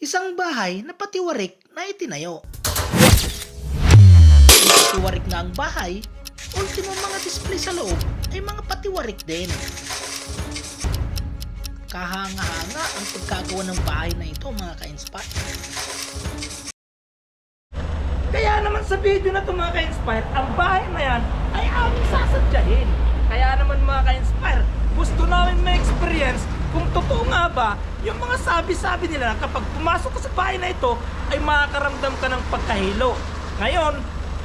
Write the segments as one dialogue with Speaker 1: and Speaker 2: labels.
Speaker 1: Isang bahay na patiwarik na itinayo. Patiwarik na ang bahay, ultimo mga display sa loob ay mga patiwarik din. Kahanga-hanga ang pagkagawa ng bahay na ito mga ka-inspire.
Speaker 2: Kaya naman sa video na ito mga ka-inspire, ang bahay na yan ay aming sasadyahin. Kaya naman mga ka-inspire, gusto namin ma-experience kung totoo nga ba yung mga sabi-sabi nila na kapag pumasok ka sa bahay na ito ay makakaramdam ka ng pagkahilo. Ngayon,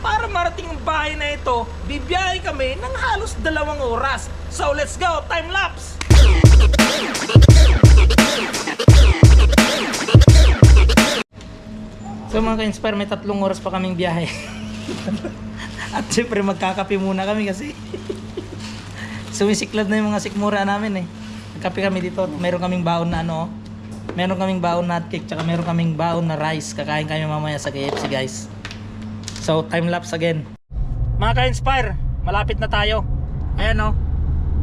Speaker 2: para marating ang bahay na ito, bibiyahe kami ng halos dalawang oras. So let's go, time lapse! So mga ka-inspire, may tatlong oras pa kaming biyahe. At syempre magkakape muna kami kasi sumisiklad na yung mga sikmura namin eh. Nagkape kami dito. Meron kaming baon na ano. Meron kaming baon na cake tsaka meron kaming baon na rice. Kakain kami mamaya sa KFC guys. So time lapse again. Mga ka-inspire, malapit na tayo. Ayan oh.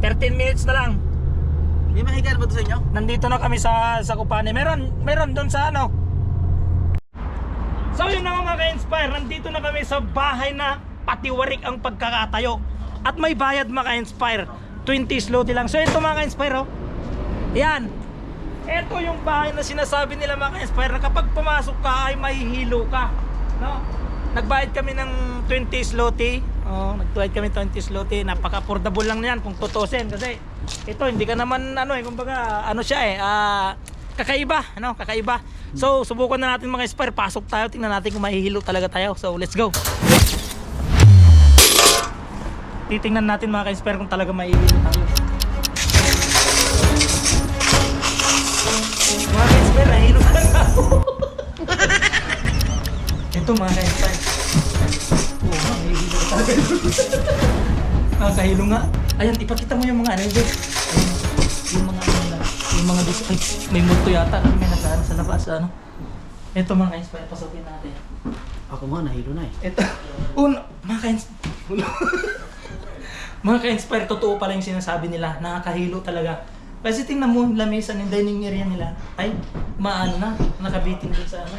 Speaker 2: 13 minutes na lang.
Speaker 1: May mahigan ba ito sa inyo?
Speaker 2: Nandito na kami sa sa Kupane. Meron meron doon sa ano. So yun na mga ka-inspire, nandito na kami sa bahay na patiwarik ang pagkakatayo. At may bayad mga ka-inspire. 20 zloty lang. So ito mga ka-inspire oh. Yan. Ito yung bahay na sinasabi nila mga ka-inspire na kapag pumasok ka ay mahihilo ka. No? Nagbayad kami ng 20 zloty. Oh, nagbayad kami 20 zloty. Napaka-affordable lang yan kung tutusin kasi ito hindi ka naman ano eh kumbaga ano siya eh ah, kakaiba, ano, kakaiba. So, subukan na natin mga inspire. Pasok tayo, tingnan natin kung mahihilo talaga tayo. So, let's go. Titingnan natin mga ka-inspire kung talaga mahihilo tayo. Mga ka-inspire, nahihilo talaga ako. Ito mga ka-inspire. Oo nga, mahihilo ka talaga. Nakakahilo nga. Ayan, ipakita mo yung mga ano yun. Yung mga ano na, yung mga dis ay, may multo yata kasi may nasa, sa labas ano. Ito mga ka-inspire, pasukin natin.
Speaker 1: Ako nga, nahilo na eh.
Speaker 2: Ito, uno, mga ka-inspire. mga ka-inspire, totoo pala yung sinasabi nila, nakakahilo talaga. Kasi tingnan mo, yung lamesa ng dining area nila, ay, maano na, nakabitin din sa ano.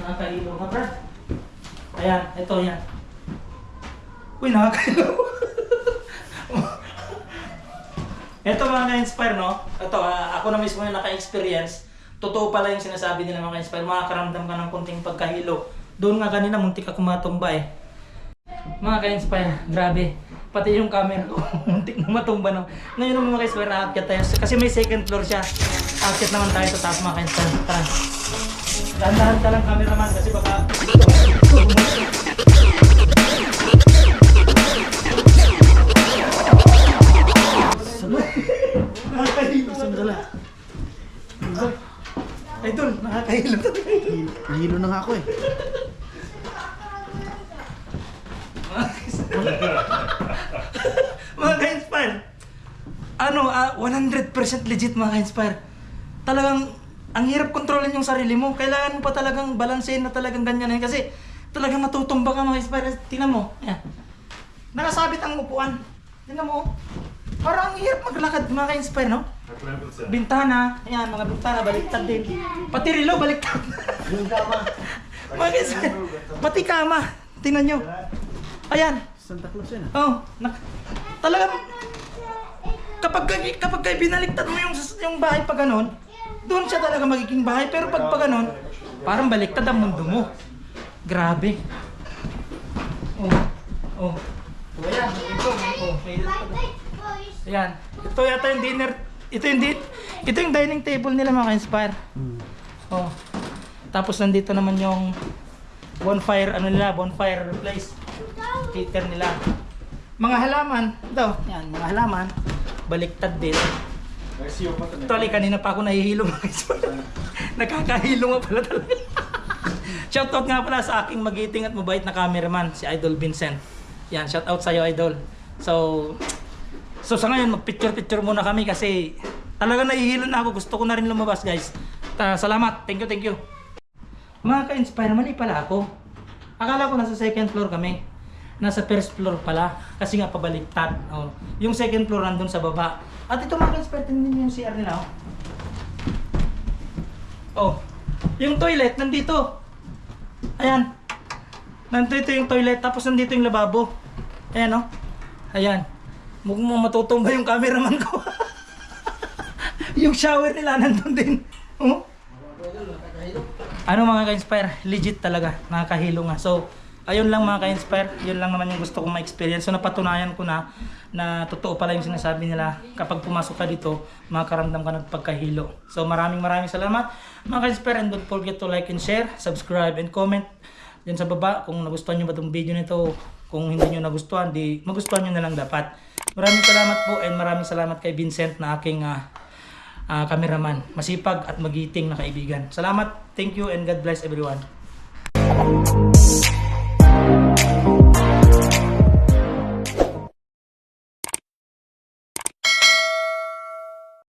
Speaker 2: Nakakahilo nga, Brad. Ayan, ito yan. Uy, nakakahilo. Ito mga ka-inspire, no? Ito, ah, ako na mismo yung naka-experience. Totoo pala yung sinasabi nila mga ka-inspire. Makakaramdam ka ng konting pagkahilo. Doon nga kanina, muntik ako matumba eh. Mga ka-inspire, grabe. Pati yung camera ko, muntik na matumba na. Ngayon naman mga ka-inspire, aakyat tayo. Kasi may second floor siya. Aakyat naman tayo sa taas mga ka-inspire. Tara. Dahan-dahan ka lang cameraman kasi baka...
Speaker 1: Sandala.
Speaker 2: Idol, nakakahilo talaga.
Speaker 1: Nahilo na nga ako eh.
Speaker 2: mga ka-inspire. Ano, ah, 100% legit mga ka-inspire. Talagang, ang hirap kontrolin yung sarili mo. Kailangan mo pa talagang balansehin na talagang ganyan yan. Kasi, talagang matutumba ka mga ka-inspire. Tingnan mo, ayan. Nakasabit ang upuan. Tingnan mo. Parang ang hirap maglakad mga ka-inspire, no? Bintana, ayan, mga bintana, baliktad din. Pati relo, baliktad.
Speaker 1: Yung kama.
Speaker 2: mga ka-inspire, pati kama. Tingnan nyo. Ayan,
Speaker 1: Santa Claus yan ah.
Speaker 2: Oh, nak talagang kapag kapag kay binaliktad mo yung yung bahay pa ganun, doon siya talaga magiging bahay pero pag pa ganun, parang baliktad ang mundo mo. Grabe. Oh. Oh. Oh, ayan. Ito, oh, may Ayan. Ito yata yung dinner. Ito yung di ito yung dining table nila mga inspire
Speaker 1: Hmm.
Speaker 2: Oh. Tapos nandito naman yung bonfire ano nila, bonfire place. Heater nila. Mga halaman, daw, yan, mga halaman. Baliktad din. Actually, kanina pa ako nahihilo mga ispan. Nakakahilo nga pala talaga. shoutout nga pala sa aking magiting at mabait na cameraman, si Idol Vincent. Yan, shoutout sa'yo, Idol. So, so sa ngayon, mag-picture-picture muna kami kasi talaga nahihilo na ako. Gusto ko na rin lumabas, guys. Ta- salamat. Thank you, thank you. Mga ka-inspire, mali pala ako. Akala ko nasa second floor kami. Nasa first floor pala. Kasi nga pabaliktad. Oh. Yung second floor nandun sa baba. At ito mga ka-inspire, tingnan niyo yung CR nila. Oh. Oh, yung toilet nandito. Ayan. Nandito yung toilet tapos nandito yung lababo. Ayan oh. Ayan. Mukhang matutumba yung cameraman ko. yung shower nila nandun din. Oh. Ano mga ka-inspire? Legit talaga. Nakakahilo nga. So, ayun lang mga ka-inspire. Yun lang naman yung gusto kong ma-experience. So, napatunayan ko na na totoo pala yung sinasabi nila. Kapag pumasok ka dito, makakaramdam ka ng pagkahilo. So, maraming maraming salamat mga ka-inspire. And don't forget to like and share, subscribe, and comment dyan sa baba kung nagustuhan nyo ba itong video nito. Kung hindi nyo nagustuhan, di magustuhan nyo na lang dapat. Maraming salamat po and maraming salamat kay Vincent na aking ah, ah, cameraman. Masipag at magiting na kaibigan. Salamat, thank you and God bless everyone.